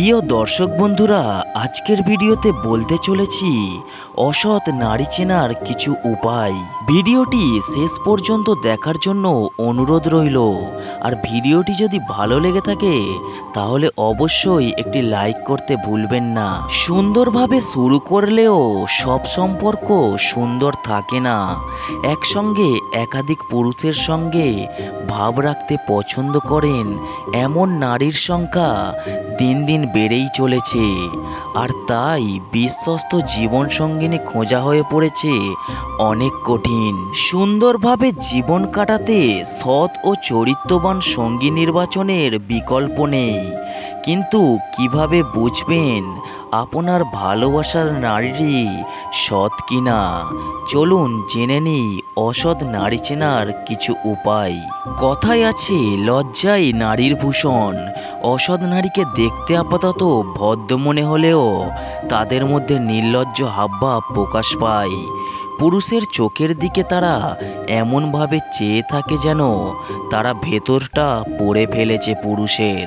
প্রিয় দর্শক বন্ধুরা আজকের ভিডিওতে বলতে চলেছি অসৎ নারী চেনার কিছু উপায়। ভিডিওটি শেষ পর্যন্ত দেখার জন্য অনুরোধ রইল। আর ভিডিওটি যদি ভালো লেগে থাকে, তাহলে অবশ্যই একটি লাইক করতে ভুলবেন না। সুন্দরভাবে শুরু করলেও সব সম্পর্ক সুন্দর থাকে না। একসঙ্গে একাধিক পুরুষের সঙ্গে ভাব রাখতে পছন্দ করেন, এমন নারীর সংখ্যা দিন দিন বেড়েই চলেছে। আর তাই বিশ্বস্ত জীবনসঙ্গিনী খোঁজা হয়ে পড়েছে অনেক কঠিন সুন্দরভাবে জীবন কাটাতে সৎ ও চরিত্রবান সঙ্গী নির্বাচনের বিকল্প নেই। কিন্তু কীভাবে বুঝবেন আপনার ভালোবাসার নারীরই সৎ কিনা? চলুন জেনে নিই অসৎ নারী চেনার কিছু উপায়। কথায় আছে, লজ্জাই নারীর ভূষণ। অসৎ নারীকে দেখতে আপাতত ভদ্র মনে হলেও তাদের মধ্যে নির্লজ্জ হাবভাব প্রকাশ পায়। পুরুষের চোখের দিকে তারা এমনভাবে চেয়ে থাকে যেন তারা ভেতরটা পড়ে ফেলেছে পুরুষের।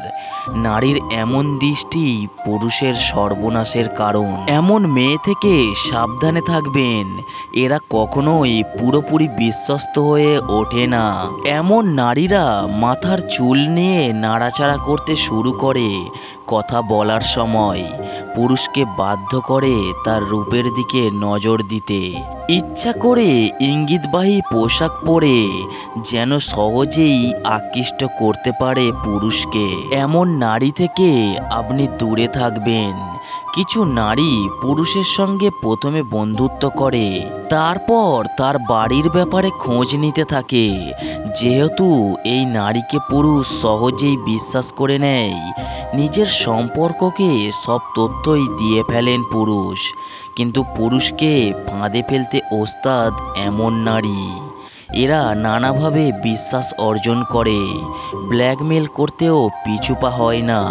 নারীর এমন দৃষ্টি পুরুষের সর্বনাশের কারণ। এমন মেয়ে থেকে সাবধানে থাকবেন, এরা কখনোই পুরোপুরি বিশ্বস্ত হয়ে ওঠে না। এমন নারীরা মাথার চুল নিয়ে নাড়াচাড়া করতে শুরু করে কথা বলার সময়। পুরুষকে বাধ্য করে তার রূপের দিকে নজর দিতে। ইচ্ছা করে ইঙ্গিতবাহী পোশাক পরে যেন সহজেই আকৃষ্ট করতে পারে পুরুষকে। এমন নারী থেকে আপনি দূরে থাকবেন। কিছু নারী পুরুষের সঙ্গে প্রথমে বন্ধুত্ব করে, তারপর তার বাড়ির ব্যাপারে খোঁজ নিতে থাকে। যেহেতু এই নারীকে পুরুষ সহজেই বিশ্বাস করে নেয়, নিজের সম্পর্ককে সব তথ্যই দিয়ে ফেলেন পুরুষ। কিন্তু পুরুষকে ফাঁদে ফেলতে ওস্তাদ এমন নারী। এরা নানাভাবে বিশ্বাস অর্জন করে, ব্ল্যাকমেল করতেও পিছুপা হয় না।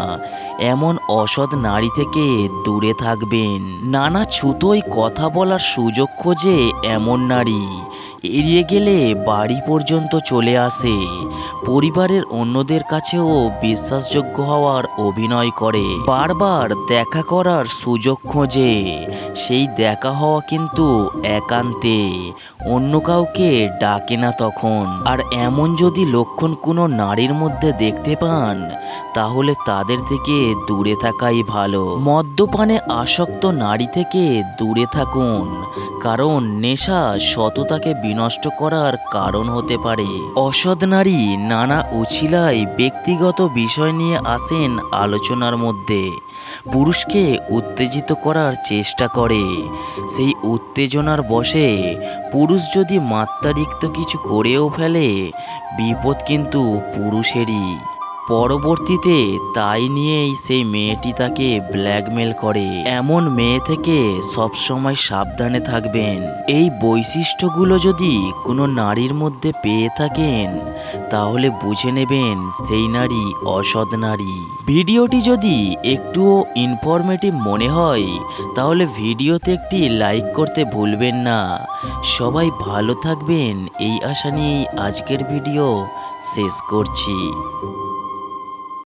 এমন অসৎ নারী থেকে দূরে থাকবেন। নানা ছুতোয় কথা বলার সুযোগ খোঁজে এমন নারী। এড়িয়ে গেলে বাড়ি পর্যন্ত চলে আসে। পরিবারের অন্যদের কাছেও বিশ্বাসযোগ্য হওয়ার অভিনয় করে। বারবার দেখা করার সুযোগ খোঁজে। সেই দেখা হওয়া কিন্তু একান্তে। অন্য কাউকে ডাকে না তখন। আর এমন যদি লক্ষণ কোনো নারীর মধ্যে দেখতে পান, তাহলে তাদের থেকে দূরে থাকাই ভালো। মদ্যপানে আসক্ত নারী থেকে দূরে থাকুন। কারণ নেশা সততাকে বিনষ্ট করার কারণ হতে পারে। অসৎ নারী নানা উছিলায় ব্যক্তিগত বিষয় নিয়ে আসেন আলোচনার মধ্যে। পুরুষকে উত্তেজিত করার চেষ্টা করে। সেই উত্তেজনার বসে পুরুষ যদি মাত্রারিক্ত কিছু করেও ফেলে, বিপদ কিন্তু পুরুষেরই। পরবর্তীতে তাই নিয়েই সেই মেয়েটি তাকে ব্ল্যাকমেল করে। এমন মেয়ে থেকে সবসময় সাবধানে থাকবেন। এই বৈশিষ্ট্যগুলো যদি কোনো নারীর মধ্যে পেয়ে থাকেন, তাহলে বুঝে নেবেন সেই নারী অসৎ নারী। ভিডিওটি যদি একটুও ইনফরমেটিভ মনে হয়, তাহলে ভিডিওতে একটি লাইক করতে ভুলবেন না। সবাই ভালো থাকবেন, এই আশা নিয়েই আজকের ভিডিও শেষ করছি।